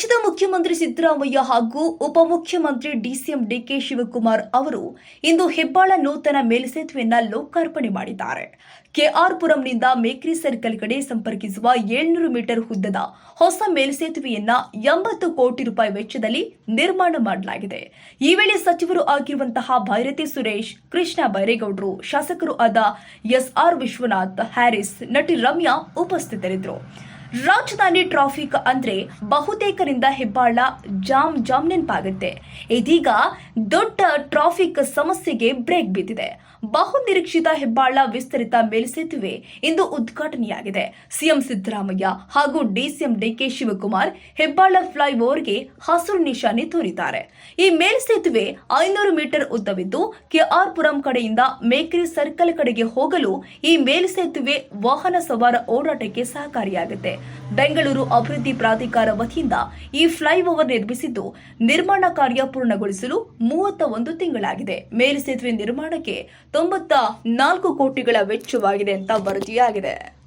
ರಾಜ್ಯದ ಮುಖ್ಯಮಂತ್ರಿ ಸಿದ್ದರಾಮಯ್ಯ ಹಾಗೂ ಉಪಮುಖ್ಯಮಂತ್ರಿ ಡಿಸಿಎಂ ಡಿಕೆ ಶಿವಕುಮಾರ್ ಅವರು ಇಂದು ಹೆಬ್ಬಾಳ ನೂತನ ಮೇಲ್ಸೇತುವೆಯನ್ನ ಲೋಕಾರ್ಪಣೆ ಮಾಡಿದ್ದಾರೆ. ಕೆಆರ್ ಪುರಂನಿಂದ ಮೇಕ್ರಿ ಸರ್ಕಲ್ ಕಡೆ ಸಂಪರ್ಕಿಸುವ ಏಳ್ನೂರು ಮೀಟರ್ ಉದ್ದದ ಹೊಸ ಮೇಲ್ಸೇತುವೆಯನ್ನ ಎಂಬತ್ತು ಕೋಟಿ ರೂಪಾಯಿ ವೆಚ್ಚದಲ್ಲಿ ನಿರ್ಮಾಣ ಮಾಡಲಾಗಿದೆ. ಈ ವೇಳೆ ಸಚಿವರು ಆಗಿರುವಂತಹ ಭೈರತಿ ಸುರೇಶ್, ಕೃಷ್ಣ ಬೈರೇಗೌಡರು, ಶಾಸಕರು ಆದ ಎಸ್ಆರ್ ವಿಶ್ವನಾಥ್, ಹ್ಯಾರಿಸ್, ನಟಿ ರಮ್ಯಾ ಉಪಸ್ಥಿತರಿದ್ದರು. ರಾಜಧಾನಿ ಟ್ರಾಫಿಕ್ ಅಂದ್ರೆ ಬಹುತೇಕರಿಂದ ಹೆಬ್ಬಾಳ ಜಾಮ್ ಜಾಮ್ ನೆನಪಾಗುತ್ತೆ ಇದೀಗ ದೊಡ್ಡ ಟ್ರಾಫಿಕ್ ಸಮಸ್ಯೆಗೆ ಬ್ರೇಕ್ ಬಿದ್ದಿದೆ. ಬಹು ನಿರೀಕ್ಷಿತ ಹೆಬ್ಬಾಳ ವಿಸ್ತರಿತ ಮೇಲ್ಸೇತುವೆ ಇಂದು ಉದ್ಘಾಟನೆಯಾಗಿದೆ. ಸಿಎಂ ಸಿದ್ದರಾಮಯ್ಯ ಹಾಗೂ ಡಿಸಿಎಂ ಡಿಕೆ ಶಿವಕುಮಾರ್ ಹೆಬ್ಬಾಳ ಫ್ಲೈಓವರ್ಗೆ ಹಸಿರು ನಿಶಾನೆ ತೋರಿದ್ದಾರೆ. ಈ ಮೇಲ್ಸೇತುವೆ ಐನೂರು ಮೀಟರ್ ಉದ್ದವಿದ್ದು ಕೆಆರ್ ಪುರಂ ಕಡೆಯಿಂದ ಮೇಕ್ರಿ ಸರ್ಕಲ್ ಕಡೆಗೆ ಹೋಗಲು ಈ ಮೇಲ್ಸೇತುವೆ ವಾಹನ ಸವಾರ ಓಡಾಟಕ್ಕೆ ಸಹಕಾರಿಯಾಗುತ್ತೆ. ಬೆಂಗಳೂರು ಅಭಿವೃದ್ಧಿ ಪ್ರಾಧಿಕಾರ ವತಿಯಿಂದ ಈ ಫ್ಲೈಓವರ್ ನಿರ್ಮಿಸಿದ್ದು, ನಿರ್ಮಾಣ ಕಾರ್ಯ ಪೂರ್ಣಗೊಳಿಸಲು ಮೂವತ್ತ ಒಂದು ತಿಂಗಳಾಗಿದೆ. ಮೇಲ್ಸೇತುವೆ ನಿರ್ಮಾಣಕ್ಕೆ ತೊಂಬತ್ತ ನಾಲ್ಕು ಕೋಟಿಗಳ ವೆಚ್ಚವಾಗಿದೆ ಅಂತ ವರದಿಯಾಗಿದೆ.